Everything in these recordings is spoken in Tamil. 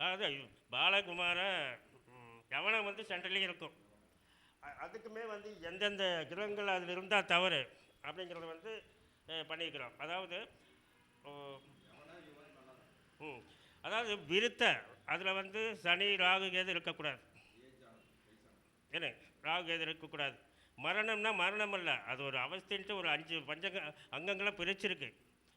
அதாவது பாலகுமார கவனம் வந்து சென்ட்ரலையும் இருக்கும். அதுக்குமே வந்து எந்தெந்த கிரகங்கள் அதில் இருந்தால் தவறு அப்படிங்கிறத வந்து பண்ணியிருக்கிறோம். அதாவது ம் அதாவது விருத்த அதில் வந்து சனி ராகு கேது இருக்கக்கூடாது. என்ன ராகு கேது இருக்கக்கூடாது. மரணம்னா மரணம் அல்ல. அது ஒரு அவஸ்தைன்ட்டு ஒரு அஞ்சு பஞ்சங்க அங்கங்களாக பிரிச்சிருக்கு.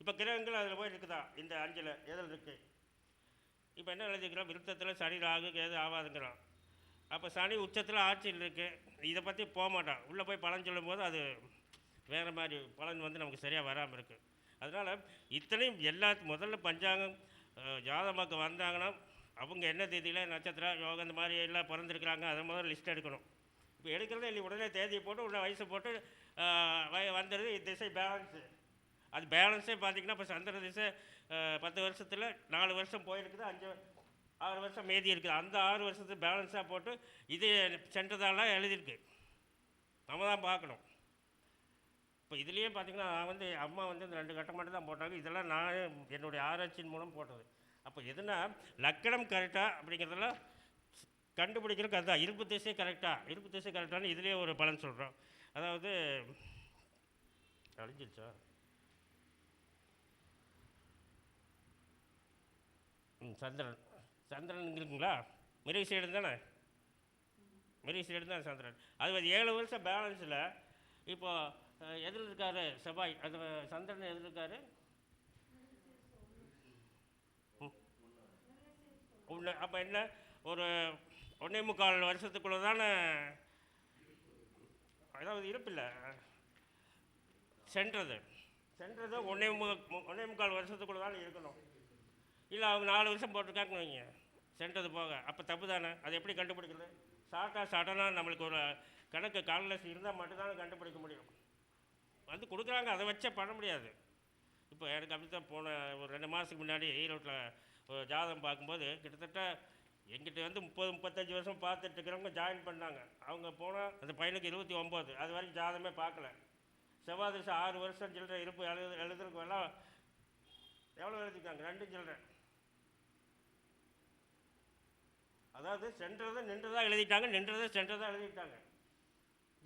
இப்போ கிரகங்கள் அதில் போய் இருக்குதா? இந்த அஞ்சில் எதில் இருக்குது இப்போ என்ன எழுதிக்கிறோம்? விருத்தத்தில் சனி ராகு கேது ஆகாதுங்கிறோம் அப்போ சனி உச்சத்தில் ஆட்சியில் இருக்குது இதை பற்றி போக மாட்டான். உள்ளே போய் பலன் சொல்லும்போது அது வேறு மாதிரி பலன் வந்து நமக்கு சரியாக வராமல் இருக்குது அதனால் இத்தனையும் எல்லா முதல்ல பஞ்சாங்கம் அஹ், வந்தாங்கன்னா அவங்க என்ன தேதியில் நட்சத்திரம் யோகம் இந்த மாதிரி எல்லாம் பிறந்திருக்கிறாங்க அதை முதல்ல லிஸ்ட் எடுக்கணும். இப்போ எடுக்கிறதே இல்லை உடனே தேதியை போட்டு உடனே வயசு போட்டு வய- வந்துடுது திசை பேலன்ஸு அது பேலன்ஸே பார்த்தீங்கன்னா இப்போ சந்திர திசை பத்து வருஷத்தில் நாலு வருஷம் போயிருக்குது அஞ்சு ஆறு வருஷம் மீதி இருக்குது. அந்த ஆறு வருஷத்துக்கு பேலன்ஸாக போட்டு இது சென்றதாலாம் எழுதியிருக்கு. நம்ம தான் பார்க்கணும். இப்போ இதுலேயே பார்த்திங்கன்னா நான் வந்து அம்மா வந்து இந்த ரெண்டு கட்டம் மட்டும் தான் போட்டாங்க. இதெல்லாம் நான் என்னுடைய ஆராய்ச்சியின் மூலம் போட்டது. அப்போ எதுனா லக்கணம் கரெக்டாக அப்படிங்கிறதெல்லாம் கண்டுபிடிக்கிறதுக்கு அதுதான். இருப்பு திசை கரெக்டாக இருப்பு திசை கரெக்டானு இதுலேயே ஒரு பலன் சொல்கிறோம் அதாவது அழிஞ்சிருச்சா? ம் சந்திரன். சந்திரன் இருக்குங்களா? மிருக சைடு தானே? மிருக சைடு தான் சந்திரன். அது ஏழு வருஷம் பேலன்ஸில் இப்போ எதில் இருக்காரு செவ்வாய். அது சந்திரன் எதில் இருக்காரு ஒன்று அப்போ என்ன? ஒரு ஒன்றே முக்கால் வருஷத்துக்குள்ளே தானே? அதாவது இருப்பில்ல சென்றது. சென்றது ஒன்றே மு ஒன்றே முக்கால் வருஷத்துக்குள்ளே தானே இருக்கணும். இல்லை அவங்க நாலு வருஷம் போட்டிருக்காங்கன்னு வைங்க. சென்றது போக. அப்போ தப்பு தானே அது எப்படி கண்டுபிடிக்கிறது? ஷார்ட்டாக சடனாக நம்மளுக்கு ஒரு கணக்கு கால்குலேஷன் இருந்தால் மட்டும்தான் கண்டுபிடிக்க முடியும். வந்து கொடுக்குறாங்க. அதை வச்சே பண்ண முடியாது. இப்போ எனக்கு அப்படி தான் போன ஒரு ரெண்டு மாதத்துக்கு முன்னாடி ஈரோட்டில் ஒரு ஜாதகம் பார்க்கும்போது கிட்டத்தட்ட எங்கிட்ட வந்து முப்பது முப்பத்தஞ்சு வருஷம் பார்த்துட்டு இருக்கிறவங்க ஜாயின் பண்ணாங்க. அவங்க போனால் அந்த பையனுக்கு இருபத்தி ஒம்பது. அது வரைக்கும் ஜாதமே பார்க்கல. செவ்வாய் திசை ஆறு வருஷம் சில்லற இருப்பு எழுது எழுதுறதுக்கு எல்லாம் எவ்வளோ எழுதிருக்காங்க? ரெண்டு சில்லற. அதாவது சென்றதை நின்றதாக எழுதிட்டாங்க நின்றதை சென்றதாக எழுதிட்டாங்க.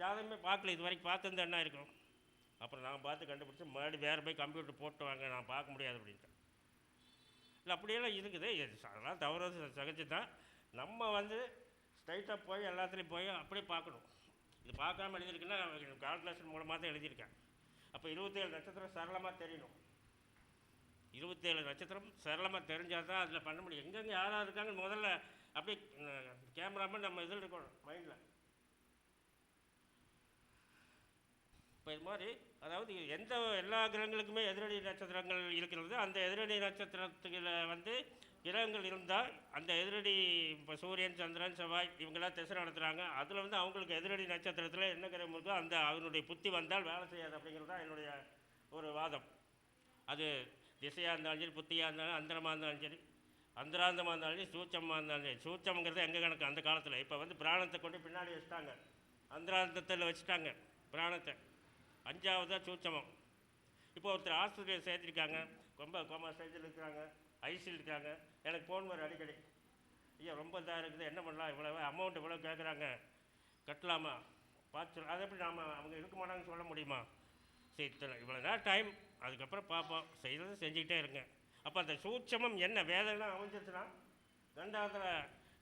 ஜாதகமே பார்க்கல இது வரைக்கும் பார்த்துருந்தா என்ன இருக்கும்? அப்புறம் நான் பார்த்து கண்டுபிடிச்சி மறுபடியும் வேறு போய் கம்ப்யூட்டர் போட்டு வாங்க நான் பார்க்க முடியாது அப்படின்ட்டு இல்லை அப்படியெல்லாம் இருக்குது. இது அதெல்லாம் தவறு சகஜு தான் நம்ம வந்து ஸ்ட்ரைட்டாக போய் எல்லாத்துலேயும் போய் அப்படியே பார்க்கணும். இது பார்க்காம எழுதியிருக்குன்னா கால்குலேஷன் மூலமாக தான் எழுதியிருக்கேன். அப்போ இருபத்தேழு நட்சத்திரம் சரளமாக தெரியணும் இருபத்தேழு நட்சத்திரம் சரளமாக தெரிஞ்சால் தான் அதில் பண்ண முடியும். எங்கெங்கே யாராக இருக்காங்க முதல்ல அப்படியே கேமராமேன் நம்ம இதில் இருக்கணும் மைண்டில் இப்போ இது மாதிரி அதாவது எந்த எல்லா கிரகங்களுக்குமே எதிரடி நட்சத்திரங்கள் இருக்கிறது. அந்த எதிரடி நட்சத்திரத்தில் வந்து கிரகங்கள் இருந்தால் அந்த எதிரடி இப்போ சூரியன் சந்திரன் செவ்வாய் இவங்கெல்லாம் திசை நடத்துகிறாங்க அதில் வந்து அவங்களுக்கு எதிரடி நட்சத்திரத்தில் என்ன கிரகம் இருக்கோ அந்த அவனுடைய புத்தி வந்தால் வேலை செய்யாது அப்படிங்கிறது தான் என்னுடைய ஒரு வாதம். அது திசையாக இருந்தாலும் சரி புத்தியாக இருந்தாலும் அந்தரமாக இருந்தாலும் சரி அந்தராந்தமாக இருந்தாலும் சூச்சமாக இருந்தாலும் சூச்சம்ங்கிறது எங்கே கணக்கு? அந்த காலத்தில். இப்போ வந்து பிராணத்தை கொண்டு பின்னாடி வச்சுட்டாங்க. அந்தராந்தத்தில் வச்சுட்டாங்க பிராணத்தை. அஞ்சாவதாக சூச்சமம் இப்போ ஒருத்தர் ஆஸ்பத்திரியில் சேர்த்துருக்காங்க. ரொம்ப கோமா ஸ்டேஜில் இருக்கிறாங்க. ஐசியில் இருக்காங்க. எனக்கு ஃபோன் வர அடிக்கடி. ஐயா ரொம்ப இதாக இருக்குது. என்ன பண்ணலாம்? இவ்வளோ அமௌண்ட் இவ்வளோ கேட்குறாங்க கட்டலாமா? பார்த்து சொல்ல அதை எப்படி நாம் அவங்க இருக்க மாட்டாங்கன்னு சொல்ல முடியுமா? சரி இவ்வளோ நேரம் டைம் அதுக்கப்புறம் பார்ப்போம். செய்கிறது செஞ்சுக்கிட்டே இருங்க. அப்போ அந்த சூட்சமம் என்ன? வேதனை அமைஞ்சிருச்சுன்னா? கண்டாந்திர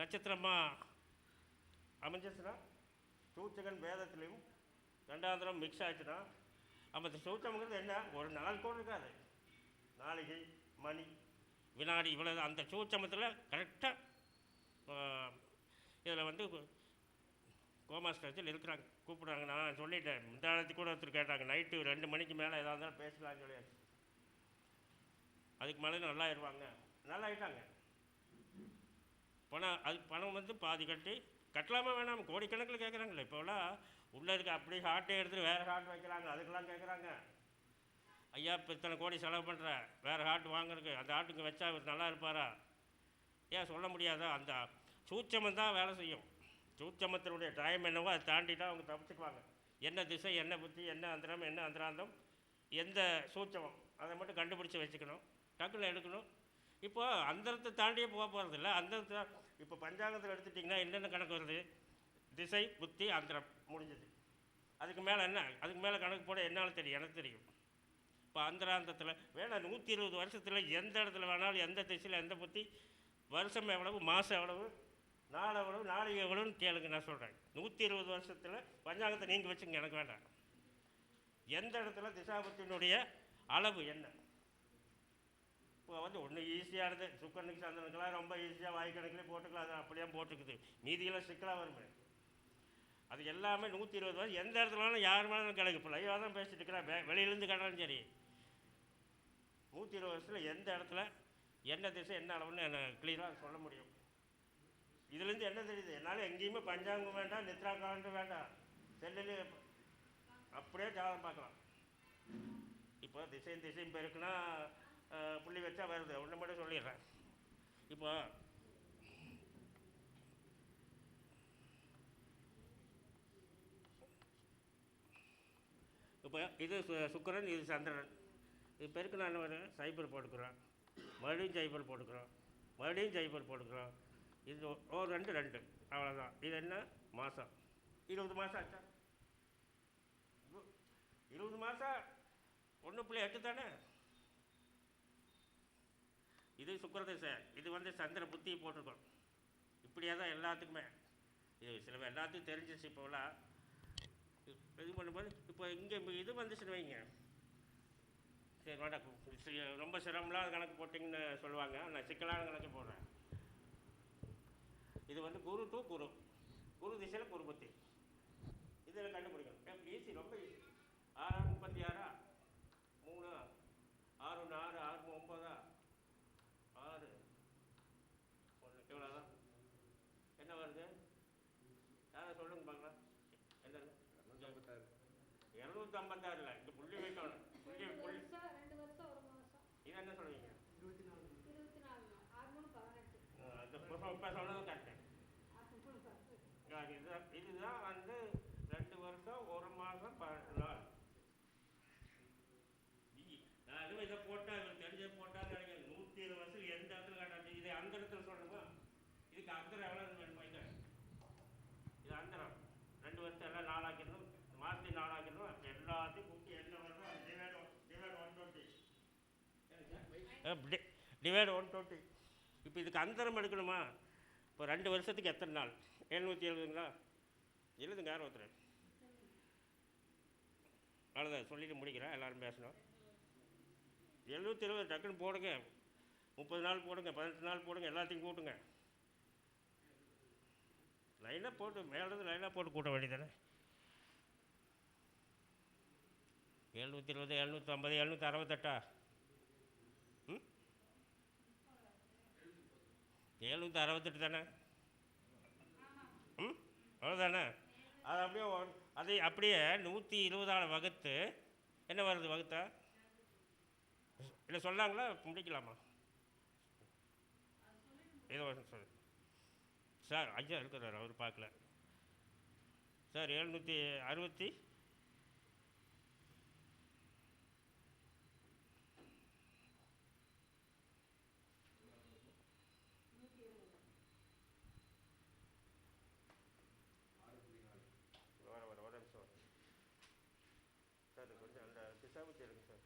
நட்சத்திரமாக அமைஞ்சிருச்சுன்னா? சூச்சகன் வேதத்துலேயும் ரெண்டாந்திரம் மிக்ஸ் ஆச்சுன்னா அப்போ இந்த சூட்சமங்கிறது என்ன? ஒரு நாள் கூட இருக்காது. நாளைக்கு மணி வினாடி இவ்வளோ அந்த சூட்சமத்தில் கரெக்டாக இதில் வந்து கோமா ஸ்டேஜில் இருக்கிறாங்க. கூப்பிட்றாங்க. நான் சொல்லிட்டேன். முந்தானத்து கூட ஒருத்தர் கேட்டாங்க. நைட்டு ரெண்டு மணிக்கு மேலே ஏதாவது இருந்தாலும் பேசலாம்னு சொல்லியாச்சு. அதுக்கு மேலே நல்லா ஆயிடுவாங்க நல்லா ஆயிட்டாங்க பணம் அது பணம் வந்து பாதி கட்டி கட்டலாமா வேணாம் கோடிக்கணக்கில் கேட்குறாங்களே இப்போலாம் உள்ளே இருக்க அப்படியே ஹார்ட்டே எடுத்துட்டு வேறு ஹார்ட் வைக்கிறாங்க அதுக்கெல்லாம் கேட்குறாங்க. ஐயா இப்போ இத்தனை கோடி செலவு பண்ணுறேன் வேறு ஹார்ட் வாங்குறதுக்கு அந்த ஹார்ட்டுக்கு வச்சா இவர் நல்லா இருப்பாரா? ஏன் சொல்ல முடியாதா? அந்த சூட்சமம் தான் வேலை செய்யும். சூட்சமத்தினுடைய டைம் என்னவோ அதை தாண்டிட்டா அவங்க தப்பிச்சுக்குவாங்க. என்ன திசை என்ன புத்தி என்ன அந்தரம் என்ன அந்தராந்தம் எந்த சூட்சமம் அதை மட்டும் கண்டுபிடிச்சி வச்சுக்கணும். டக்குன்னு எடுக்கணும். இப்போ அந்தரத்தை தாண்டியே போக போகிறதில்ல அந்தரத்தை இப்போ பஞ்சாங்கத்தில் எடுத்துட்டிங்கன்னா என்னென்ன கணக்கு வருது? திசை புத்தி அந்தரம் முடிஞ்சது. அதுக்கு மேலே என்ன? அதுக்கு மேலே கணக்கு போட என்னால் தெரியும் எனக்கு தெரியும். இப்போ அந்தராந்தத்தில் வேணால் நூற்றி இருபது வருஷத்தில் எந்த இடத்துல வேணாலும் எந்த திசையில் எந்த புத்தி வருஷம் எவ்வளவு மாதம் எவ்வளவு நாள் எவ்வளவு நாளைக்கு எவ்வளோன்னு கேளுங்க நான் சொல்கிறேன் நூற்றி இருபது வருஷத்தில் பஞ்சாங்கத்தை நீங்கள் வச்சுங்க எனக்கு வேண்டாம். எந்த இடத்துல திசாபத்தினுடைய அளவு என்ன? இப்போ வந்து ஒன்று ஈஸியானது சுக்கரனுக்கு சந்திரனுக்கெல்லாம் ரொம்ப ஈஸியாக வாய் கணக்கிலே போட்டுக்கலாம். அது அப்படியே போட்டுக்குது. மீதியெல்லாம் சிக்கலாக வருமே. அது எல்லாமே நூற்றி இருபது வருஷம் எந்த இடத்துல வேணாலும் யார் மேலே கிடக்கு. இப்போ லைவாக தான் பேசிட்டு இருக்கிறேன். வெளியிலேருந்து கிடந்தாலும் சரி. நூற்றி இருபது வருஷத்தில் எந்த இடத்துல என்ன திசை என்ன அளவுன்னு எனக்கு கிளியராக சொல்ல முடியும். இதுலேருந்து என்ன தெரியுது? என்னால் எங்கேயுமே பஞ்சாங்கம் வேண்டாம் நித்ரா காலண்டு வேண்டாம். செல்லில் அப்படியே ஜாதகம் பார்க்கலாம். இப்போ திசையும் திசையும் பெருக்குன்னா புள்ளி வச்சா வருது. ஒன்று மட்டும் சொல்லிடுறேன். இப்போ இப்போ இது சு- இது சந்திரன். இது பெருக்கு நான் வரும் சைபர் போட்டுக்கிறோம். மறுபடியும் சைபர் போட்டுக்கிறோம். மறுபடியும் சைபர் போட்டுக்கிறோம். இது ஒரு ரெண்டு ரெண்டு. அவ்வளோதான் இது என்ன? மாதம் இருபது மாதம் ஆச்சா? இருபது மாதம் ஒன்று புள்ளி எட்டு தானே? இது சுக்கிரதிசை இது வந்து சந்திர புத்தி போட்டிருக்கோம் இப்படியே தான் எல்லாத்துக்குமே. இது சில எல்லாத்துக்கும் தெரிஞ்சிச்சு இப்போலாம் இது பண்ணும்போது இப்போ இங்கே இது வந்துச்சுன்னு வைங்க. சரி வேண்டாம் ரொம்ப சிரமம்லாம் கணக்கு போட்டிங்கன்னு சொல்லுவாங்க. நான் சிக்கலான கணக்கு போடுறேன். இது வந்து குரு டு குரு. குரு திசையில் குரு புத்தி. இதில் கண்டுபிடிக்கணும். ஈஸி ரொம்ப ஈஸி ஆறு முப்பத்தி ஆறா? மூணு? ஆறு ஒன்று ஆறு ஆறு மூணு ஒம்பதா ஆறு ஒன்று இவ்வளோதான் என்ன வருது யாரை சொல்லுங்க பார்க்கலாம் என்னது இரநூத்தி ஐம்பத்தாறுல இந்த புள்ளி வைக்கணும் புள்ளி புள்ளி. இது என்ன சொல்லுவீங்க பதினெட்டு. இந்த இப்போ சொன்னது கரெக்டு பதினெட்டு. இதுதான் இதுதான் வந்து ரெண்டு வருஷம் ஒரு மாதம் பன்னெண்டு நாள். நான் எதுவும் இதை போட்டா இவர் தெரிஞ்சதை போட்டான்னு நினைக்கிறேன். நூற்றி இருபது வருஷம் எந்த இடத்துல காட்டாச்சு இது அந்த இடத்துல சொல்லணுமா இதுக்கு அந்தரம் எவ்வளோ வேணுமா இது இது அந்தரம். ரெண்டு வருஷம் எல்லாம் நாளாக்கிடணும். மாதத்தையும் நாளாக்கிடணும். டிவைடு டிவைட் ஒன் டுவெண்ட்டி இப்போ இதுக்கு அந்தரம் எடுக்கணுமா? இப்போ ரெண்டு வருஷத்துக்கு எத்தனை நாள்? எழுநூற்றி எழுபதுங்களா எழுதுங்க யார் ஒருத்தர் அவ்வளோதான் சொல்லிட்டு முடிக்கிறேன் எல்லோரும் பேசணும். எழுநூற்றி எழுபது டக்குன்னு போடுங்க. முப்பது நாள் போடுங்க பதினெட்டு நாள் போடுங்க எல்லாத்தையும் கூட்டுங்க. லைனாக போட்டு மேலேருந்து லைனாக போட்டு கூட்ட வேண்டியதானே எழுநூற்றி இருபது எழுநூற்றி ஐம்பது எழுநூற்றி அறுபத்தெட்டா? ம்? எழுநூற்றி அறுபத்தெட்டு தானே? ம்? அவ்வளோதானே அது அப்படியே அதை அப்படியே நூற்றி இருபதால் வகுத்து என்ன வருது வகுத்தா? இல்லை சொல்லாங்களா? முடிக்கலாமா? ஏதோ சொல். சார் ஐயா இருக்கிறார் அவர் பார்க்கல. சார் எழுநூற்றி அறுபத்தி வர வர ஒரு நிமிஷம் சார் கொஞ்சம் அந்த திசாபுத்தி இருக்கு சார்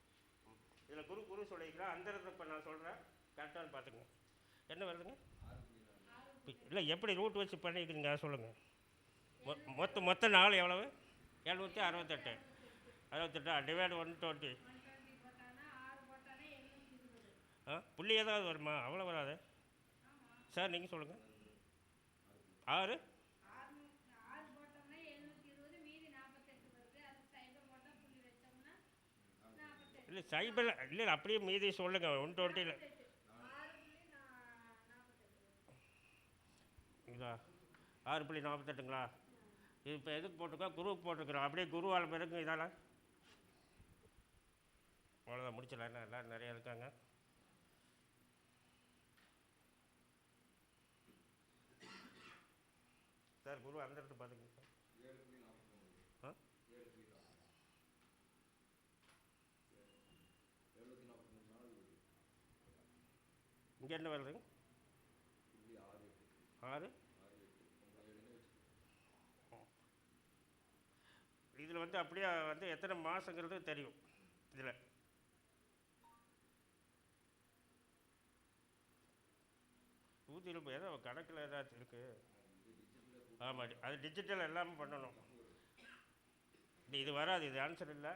ம் இதில் குரு குரு சொல்லிக்கலாம் அந்த இடத்துல இப்போ நான் சொல்கிறேன் கரெக்டானு பார்த்துங்க என்ன வருதுங்க? இல்லை எப்படி ரூட் வச்சு பண்ணிக்கிறீங்க சொல்லுங்கள் மொ மொத்த மொத்த நாள் எவ்வளவு? எழுநூற்றி அறுபத்தெட்டு. அறுபத்தெட்டா டிவைடு ஒன் டுவெண்ட்டி ஆ புள்ளி ஏதாவது வருமா? அவ்வளோ வராது. சார் நீங்கள் சொல்லுங்கள் ஆறு மு- ஆறு போட்டோம்னா எழுநூத்தி இருபது மீதி நாற்பத்தெட்டு வருது அது சைபர் போட்டா புள்ளி வச்சோம்னா நாற்பத்தெட்டு இல்லை சைபர் இல்லை அப்படியே மீதி சொல்லுங்கள் ஒன் டுவெண்ட்டியில் நாற்பத்தெட்டு. ஆறு புள்ளி இதா ஆறு புள்ளி நாற்பத்தெட்டுங்களா இது இப்போ எதுக்கு போட்டிருக்கோம்? குருவுக்கு போட்டிருக்கிறோம். அப்படியே குருவால் பிறகு இதால். அவ்வளோதான் முடிச்சிடலாம். என்ன எல்லோரும் நிறைய இருக்காங்க. சார் குரு அந்த இடத்துல சார் இங்கே என்ன வருதுங்க ஆறு. இதில் வந்து அப்படியே வந்து எத்தனை மாதங்கிறது தெரியும். இதில். நூற்றி இருபது ஏதோ கணக்கில் ஏதாச்சும் இருக்குது ஆமாம் அது டிஜிட்டல் எல்லாமே பண்ணணும். இது- வராது இது ஆன்சர் இல்லை.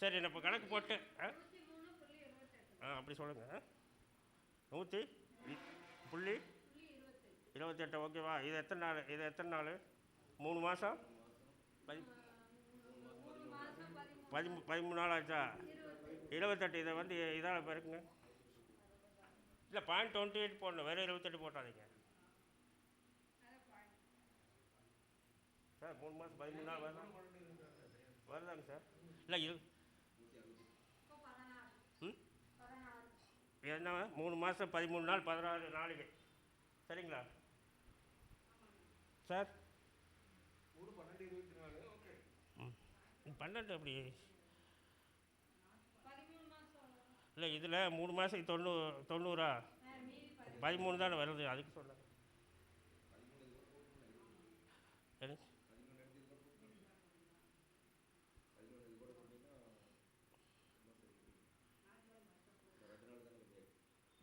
சரி நான் இப்போ கணக்கு போட்டு ஆ? ஆ அப்படி சொல்லுங்கள் நூற்றி புள்ளி இருபத்தெட்டு. ஓகேவா இது எத்தனை நாள்? இது எத்தனை நாள்? மூணு மாதம் பதி மூணு பதிமூணு நாள் ஆச்சா? இருபத்தெட்டு. இதை வந்து இதால் பிறகுங்க இல்லை பாயிண்ட் டுவெண்ட்டி எயிட் போடணும். வெறும் இருபத்தெட்டு போட்டாதீங்க. சார் மூணு மாதம் பதிமூணு நாள் வருதா? வருதாங்க சார். இல்லை இரு இப்போ பதினாறு ம் பதினாறு என்ன மூணு மாதம் பதிமூணு நாள் பதினாறு நாளைக்கு சரிங்களா? சார்? பன்னெண்டு அப்படி. இல்லை இதில் மூணு மாதத்துக்கு தொண்ணூ தொண்ணூறா? பதி பதிமூணு தானே வருது அதுக்கு சொன்னேன் என்ன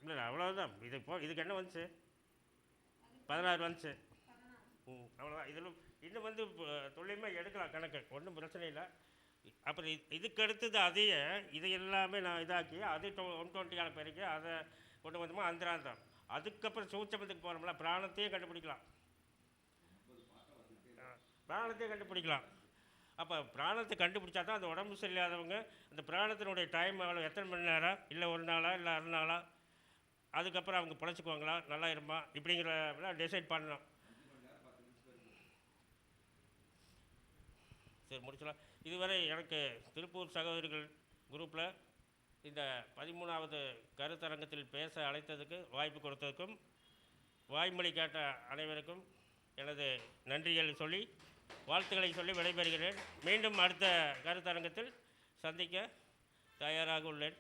இல்லை இல்லை அவ்வளோதான் இது இப்போ இதுக்கு என்ன வந்துச்சு? பதினாறு வந்துச்சு. ம் அவ்வளோதான் இதில் இன்னும் வந்து தொழிலுமே துல்லியமாக எடுக்கலாம் கணக்கு. ஒன்றும் பிரச்சனை இல்லை. அப்புறம் இது- இதுக்கு அடுத்தது அதையே இது எல்லாமே நான் இதாக்கி அது ஒன் டுவெண்ட்டியான பேருக்கு அதை கொண்டு வந்தோமா அந்தராந்தம். அதுக்கப்புறம் சூட்சமத்துக்கு போகிறோம்ல பிராணத்தையும் கண்டுபிடிக்கலாம். பிராணத்தையும் கண்டுபிடிக்கலாம். அப்போ பிராணத்தை கண்டுபிடிச்சா தான் அந்த உடம்பு சரியில்லாதவங்க அந்த பிராணத்தினுடைய டைம் எவ்வளோ எத்தனை மணி நேரம்? இல்லை ஒரு நாளா? இல்லை அரை நாளா? அதுக்கப்புறம் அவங்க பிழைச்சிக்குவாங்களா நல்லா இருமா? இப்படிங்கிற டிசைட் பண்ணணும் சரி முடிச்சலாம் இதுவரை எனக்கு திருப்பூர் சகோதரிகள் குரூப்பில் இந்த பதிமூணாவது கருத்தரங்கத்தில் பேச அழைத்ததுக்கு வாய்ப்பு கொடுத்ததுக்கும் வாய்மொழி கேட்ட அனைவருக்கும் எனது நன்றிகளை சொல்லி வாழ்த்துக்களை சொல்லி விடைபெறுகிறேன். மீண்டும் அடுத்த கருத்தரங்கத்தில் சந்திக்க தயாராக உள்ளேன்.